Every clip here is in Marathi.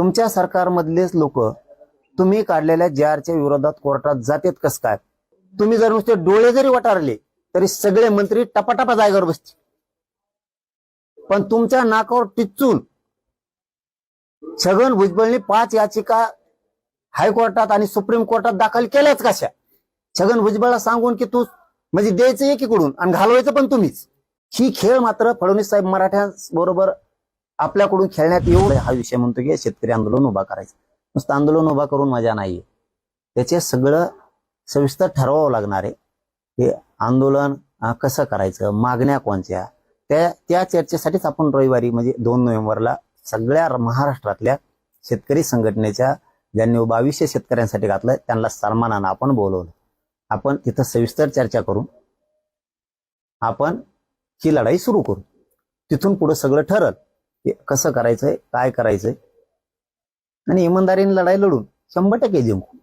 तुमच्या सरकारमधलेच लोक तुम्ही काढलेल्या जे आरच्या विरोधात कोर्टात जातेत कस काय? तुम्ही जर नुसते डोळे जरी वटारले तरी सगळे मंत्री टपाटपा जागेवर बसतील. पण तुमच्या नाकावर टिचून छगन भुजबळने पाच याचिका हायकोर्टात आणि सुप्रीम कोर्टात दाखल केल्याच कशा? छगन भुजबळला सांगून की तू म्हणजे द्यायचं एकीकडून आणि घालवायचं पण तुम्हीच. ही खेळ मात्र फडणवीस साहेब मराठ्यांबरोबर आपल्याकडून खेळण्यात येऊ हा विषय म्हणतो की शेतकरी आंदोलन उभा करायचं. नुसतं आंदोलन उभा करून मजा नाहीये. त्याचे सगळं सविस्तर ठरवावं लागणार आहे हे आंदोलन कसं करायचं मागण्या कोणत्या? त्या त्या चर्चेसाठीच आपण रविवारी म्हणजे दोन नोव्हेंबरला सगळ्या महाराष्ट्रातल्या शेतकरी संघटनेच्या ज्यांनी बावीसशे शेतकऱ्यांसाठी घातलं त्यांना सन्मानानं आपण बोलवलं. आपण तिथं सविस्तर चर्चा करू आपण ही लढाई सुरू करू. तिथून पुढे सगळं ठरल. ते कसं करायचंय काय करायचंय? आणि इमानदारीने लढाई लढून शंभर टक्के जिंकू.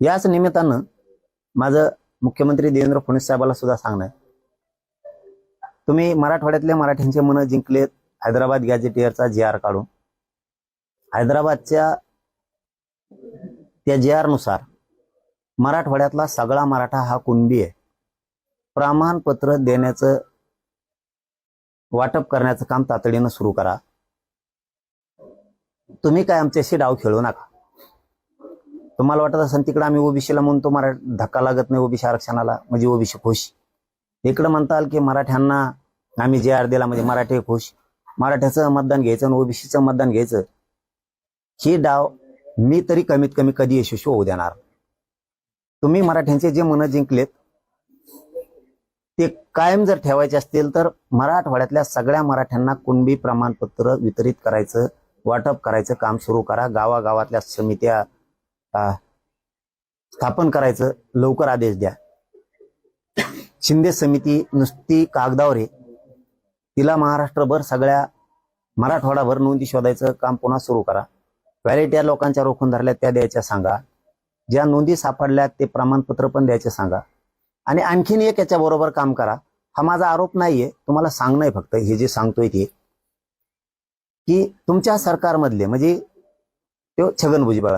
याच निमित्तानं माझं मुख्यमंत्री देवेंद्र फडणवीस साहेबाला सुद्धा सांगणं आहे. तुम्ही मराठवाड्यातल्या मराठ्यांचे मन जिंकलेत हैदराबाद गॅजेटियरचा जे आर काढून. हैदराबादच्या त्या जे आरनुसार मराठवाड्यातला सगळा मराठा हा कुणबी आहे. प्रमाणपत्र देण्याचं वाटप करण्याचं काम तातडीनं सुरू करा. तुम्ही काय आमच्याशी डाव खेळू नका. तुम्हाला वाटत असेल तिकडे आम्ही ओबीसीला म्हणतो मरा धक्का लागत नाही ओबीसी आरक्षणाला म्हणजे ओबीसी खुश. इकडं म्हणताल की मराठ्यांना आम्ही जे आर दिला म्हणजे मराठी खुश. मराठ्याचं मतदान घ्यायचं आणि ओबीसीचं मतदान घ्यायचं. ही डाव मी तरी कमीत कमी कधी यशस्वी होऊ देणार. तुम्ही मराठ्यांचे जे मन जिंकलेत ते कायम जर ठेवायचे असतील तर मराठवाड्यातल्या सगळ्या मराठ्यांना कुणबी प्रमाणपत्र वितरित करायचं वाटप करायचं काम सुरू करा गावागावातल्या समित्या स्थापन करायचं लवकर आदेश द्या. शिंदे समिती नुसती कागदावर आहे. तिला महाराष्ट्रभर सगळ्या मराठवाडाभर नोंदी शोधायचं काम पुन्हा सुरू करा. व्हॅलेट या लोकांच्या रोखून धरल्या त्या द्यायच्या सांगा. ज्या नोंदी सापडल्या ते प्रमाणपत्र पण द्यायचे सांगा. आणि आणखीन एक याच्याबरोबर काम करा. हा माझा आरोप नाहीये. तुम्हाला सांगणं आहे फक्त. हे जे सांगतोय ते. की तुमच्या सरकारमधले म्हणजे तो छगन भुजबळ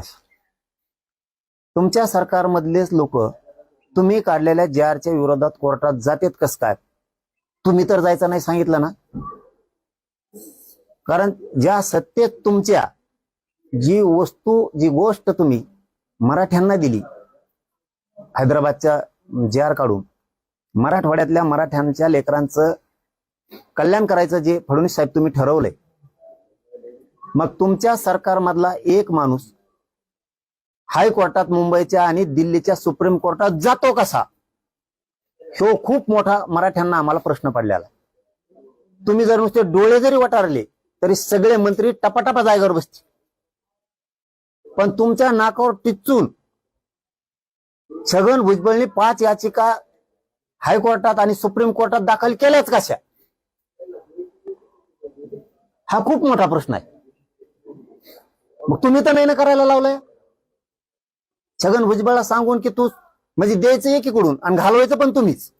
तुमच्या सरकारमधलेच लोक तुम्ही काढलेल्या जे आरच्या विरोधात कोर्टात जातेत कस काय? तुम्ही तर जायचं नाही सांगितलं ना? कारण ज्या सत्तेत तुमच्या जी वस्तू जी गोष्ट तुम्ही मराठ्यांना दिली हैदराबादच्या जे आर काढून मराठवाड्यातल्या मराठ्यांच्या लेकरांचं कल्याण करायचं जे फडणवीस साहेब तुम्ही ठरवलंय. मग तुमच्या सरकारमधला एक माणूस हायकोर्टात मुंबईच्या आणि दिल्लीच्या सुप्रीम कोर्टात जातो कसा? ह्यो खूप मोठा मराठ्यांना आम्हाला प्रश्न पडलेला तुम्ही जर नुसते डोळे जरी वटारले तरी सगळे मंत्री टपाटपा जागेवर बसतील. पण तुमच्या नाकावर टिचून छगन भुजबळने पाच याचिका हायकोर्टात आणि सुप्रीम कोर्टात दाखल केल्याच कशा? हा खूप मोठा प्रश्न आहे. मग तुम्ही तर नाही ना करायला लावलंय. छगन भुजबळला सांगून की तू म्हणजे द्यायचं एकीकडून आणि घालवायचं पण तुम्हीच.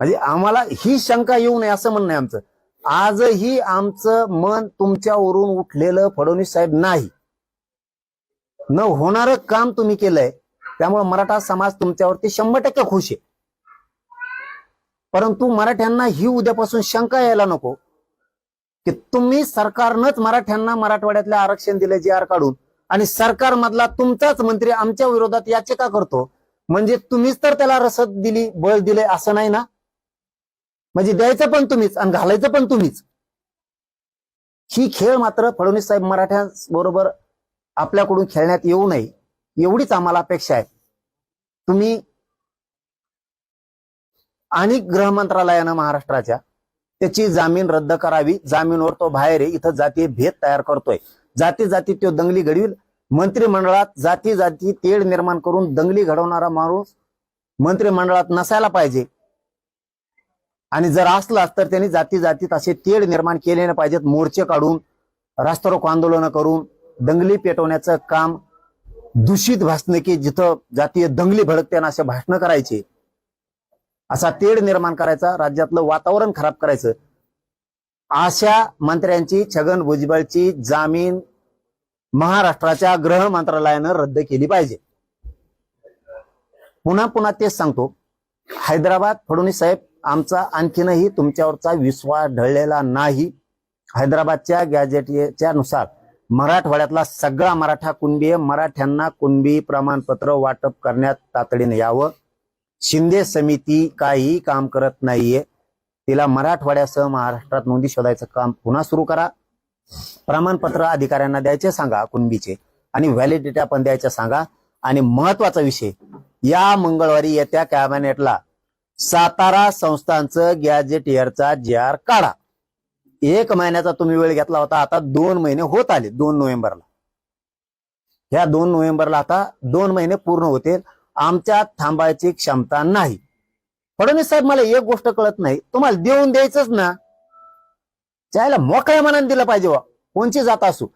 म्हणजे आम्हाला ही शंका येऊ नये असं म्हणणं आहे आमचं. आजही आमचं मन तुमच्यावरून उठलेलं फडणवीस साहेब नाही. न होणारं काम तुम्ही केलंय. त्यामुळे मराठा समाज तुमच्यावरती शंभर टक्के खुश आहे. परंतु मराठ्यांना ही उद्यापासून शंका यायला नको की तुम्ही सरकारनंच मराठ्यांना मराठवाड्यातलं आरक्षण दिलं जे आर काढून आणि सरकारमधला तुमचाच मंत्री आमच्या विरोधात याचिका करतो. म्हणजे तुम्हीच तर त्याला रसद दिली बळ दिले असं नाही ना? म्हणजे द्यायचं पण तुम्हीच आणि घालायचं पण तुम्हीच. ही खेळ मात्र फडणवीस साहेब मराठ्यांबरोबर आपल्याकडून खेळण्यात येऊ नये. एवढीच आम्हाला अपेक्षा आहे. तुम्ही आणि गृह मंत्रालयानं महाराष्ट्राच्या त्याची जामीन रद्द करावी. जामीनवर तो बाहेर आहे. इथं जातीय भेद तयार करतोय. जाती जाती तो दंगली घडवील. मंत्रिमंडळात जाती जाती तेढ निर्माण करून दंगली घडवणारा माणूस मंत्रिमंडळात नसायला पाहिजे. आणि जर असलाच तर त्यांनी जाती जातीत असे तेढ निर्माण केले नाही पाहिजेत. मोर्चे काढून रास्तारोको आंदोलनं करून दंगली पेटवण्याचं काम दूषित भाषणं की जिथं जातीय दंगली भडकत्यानं असे भाषणं करायचे असा तेढ निर्माण करायचा राज्यातलं वातावरण खराब करायचं अशा मंत्र्यांची छगन भुजबळची जामीन महाराष्ट्राच्या गृह मंत्रालयानं रद्द केली पाहिजे. पुन्हा पुन्हा तेच सांगतो हैदराबाद फडणवीस साहेब आमचा आणखीनही तुमच्यावरचा विश्वास ढळलेला नाही. हैदराबादच्या गॅजेटच्या नुसार मराठवाड्यातला सगळा मराठा कुणबीय मराठ्यांना कुणबी प्रमाणपत्र वाटप करण्यात तातडीने यावं. शिंदे समिती काही काम करत नाहीये. तिला मराठवाड्यासह महाराष्ट्रात नोंदी शोधायचं काम पुन्हा सुरू करा. प्रमाणपत्र अधिकाऱ्यांना द्यायचे सांगा कुणबीचे. आणि व्हॅलिडिटी आपण द्यायचे सांगा. आणि महत्त्वाचा विषय या मंगळवारी येत्या कॅबिनेटला सातारा संस्थांचं गॅजेट इयरचा जी आर काढा. एक महिन्याचा तुम्ही वेळ घेतला होता आता दोन महिने होत आले दोन नोव्हेंबरला. ह्या दोन नोव्हेंबरला आता दोन महिने पूर्ण होतील. आमच्यात थांबायची क्षमता नाही. फडणवीस साहेब मला एक गोष्ट कळत नाही. तुम्हाला देऊन द्यायचंच ना. त्याला मोकळ्या मनाने दिलं पाहिजे वा कोणची जात असू.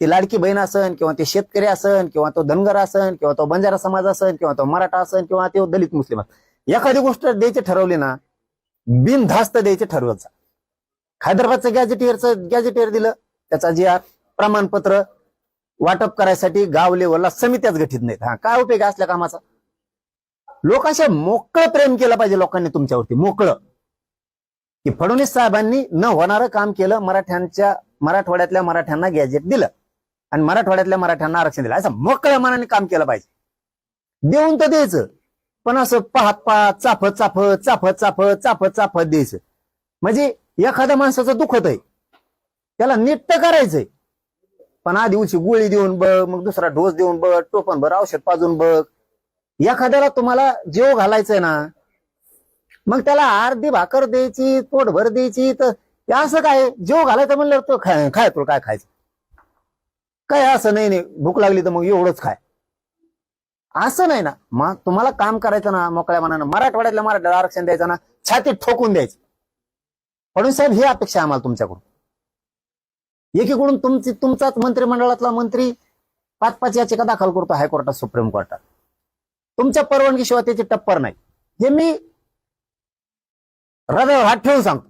ती लाडकी बहीण असन किंवा ते शेतकरी असन किंवा तो धनगर असन किंवा तो बंजारा समाज असन किंवा तो मराठा असन किंवा ते दलित मुस्लिम असन. एखादी गोष्ट द्यायची ठरवली ना बिनधास्त द्यायचे ठरवायचं हैदराबादचं गॅजेटियरचं गॅजेटियर दिलं. त्याचा जे आर प्रमाणपत्र वाटप करायसाठी गाव लेवलला समित्याच गठीत नाहीत. हा काय उपयोग असल्या कामाचा? लोक अशा मोकळं प्रेम केलं पाहिजे लोकांनी तुमच्यावरती मोकळं. की फडणवीस साहेबांनी न होणारं काम केलं मराठ्यांच्या मराठवाड्यातल्या मराठ्यांना गॅजेट दिलं. आणि मराठवाड्यातल्या मराठ्यांना आरक्षण दिलं. असं मोकळ्या मनाने काम केलं पाहिजे. देऊन तर द्यायचं. पण असं पाहत पाहत चाफत चाफत चाफत चाफत चाफत चाफत द्यायचं. म्हणजे एखाद्या माणसाचं दुखत आहे. त्याला नीट तर करायचंय. पण आधी उची गोळी देऊन बघ मग दुसरा डोस देऊन बघ टोपन भर औषध पाजून बघ. एखाद्याला तुम्हाला जेव घालायचंय ना मग त्याला अर्धी भाकर द्यायची पोटभर द्यायची तर असं काय? जेव घालायचं म्हणलं तो खाय खाय तुला काय खायचं? काय असं नाही नाही भूक लागली तर मग एवढंच खाय. असं नाही ना मग तुम्हाला काम करायचं ना मोकळ्या मनानं मराठवाड्यातल्या मराठ्याला आरक्षण द्यायचं ना छातीत ठोकून द्यायचं. फडणवीस साहेब ही अपेक्षा आहे आम्हाला तुमच्याकडून. एकीकडून तुमची तुमचाच मंत्रिमंडळातला मंत्री पाच पाच याचिका दाखल करतो हायकोर्टात सुप्रीम कोर्टात. तुमच्या परवानगीशिवाय त्याची टप्पर नाही. हे मी हृदयावर हात ठेवून सांगतो.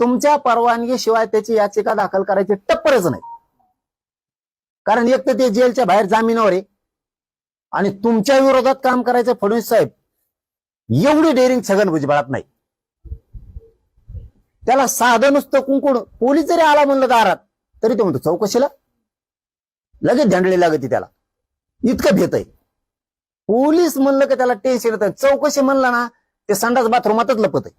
तुमच्या परवानगीशिवाय त्याची याचिका दाखल करायची टप्परच नाही. कारण एक तर ते जेलच्या बाहेर जामिनावर आहे. आणि तुमच्या विरोधात काम करायचं फडणवीस साहेब. एवढी डेअरिंग छगन भुजबळात नाही. त्याला साधं नुसतं कुंकुड. पोलीस जरी आला म्हणलं दारात तरी तो म्हणतो चौकशीला? लगेच झंडली लागते त्याला. इतकं भेत आहे पोलीस म्हणलं की त्याला टेन्शन येतं. चौकशी म्हणलं ना ते संडास बाथरूमातच लपत आहे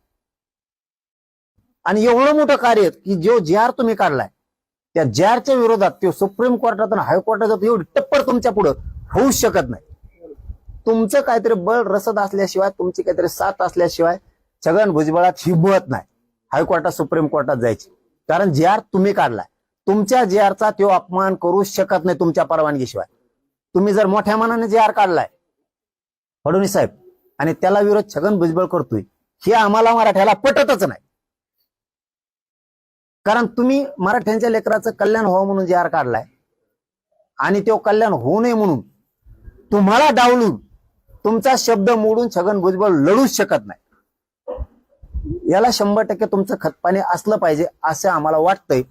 आणि एवढं मोठं कार्य की जो जे आर तुम्ही काढलाय त्या जारच्या विरोधात तो सुप्रीम कोर्टात आणि हायकोर्टात जातो एवढी टप्पर तुमच्या पुढं होऊच शकत नाही. तुमचं काहीतरी बळ रसद असल्याशिवाय तुमची काहीतरी साथ असल्याशिवाय छगन भुजबळात हिंमत नाही. हायकोर्टात सुप्रीम कोर्टात जायची. कारण जे आर तुम्ही काढलाय तुमच्या जे आरचा तो अपमान करू शकत नाही तुमच्या परवानगीशिवाय. तुम्ही जर मोठ्या मनाने जे आर काढलाय फडणवीस साहेब आणि त्याला विरोध छगन भुजबळ करतोय हे आम्हाला मराठ्याला पटतच नाही. कारण तुम्ही मराठ्यांच्या लेकराचं कल्याण व्हावं म्हणून जे आर काढलाय आणि तो कल्याण होऊ नये म्हणून तुम्हाला डावलून तुमचा शब्द मोडून छगन भुजबळ लढूच शकत नाही. याला शंभर टक्के तुमचं खतपाणी असलं पाहिजे असं आम्हाला वाटतंय.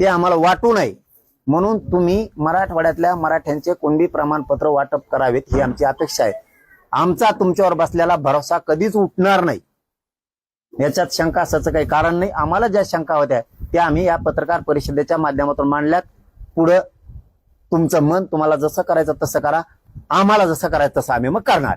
ते आम्हाला वाटू नये. म्हणून तुम्ही मराठवाड्यातल्या मराठ्यांचे कुणबी प्रमाणपत्र वाटप करावेत ही आमची अपेक्षा आहे. आमचा तुमच्यावर बसलेला भरोसा कधीच उठणार नाही. याच्यात शंका असं काही कारण नाही. आम्हाला ज्या शंका होत्या त्या आम्ही या पत्रकार परिषदेच्या माध्यमातून मांडल्यात. पुढं तुमचं मन तुम्हाला जसं करायचं तसं करा. आम्हाला जसं करायचं तसं आम्ही मग करणार.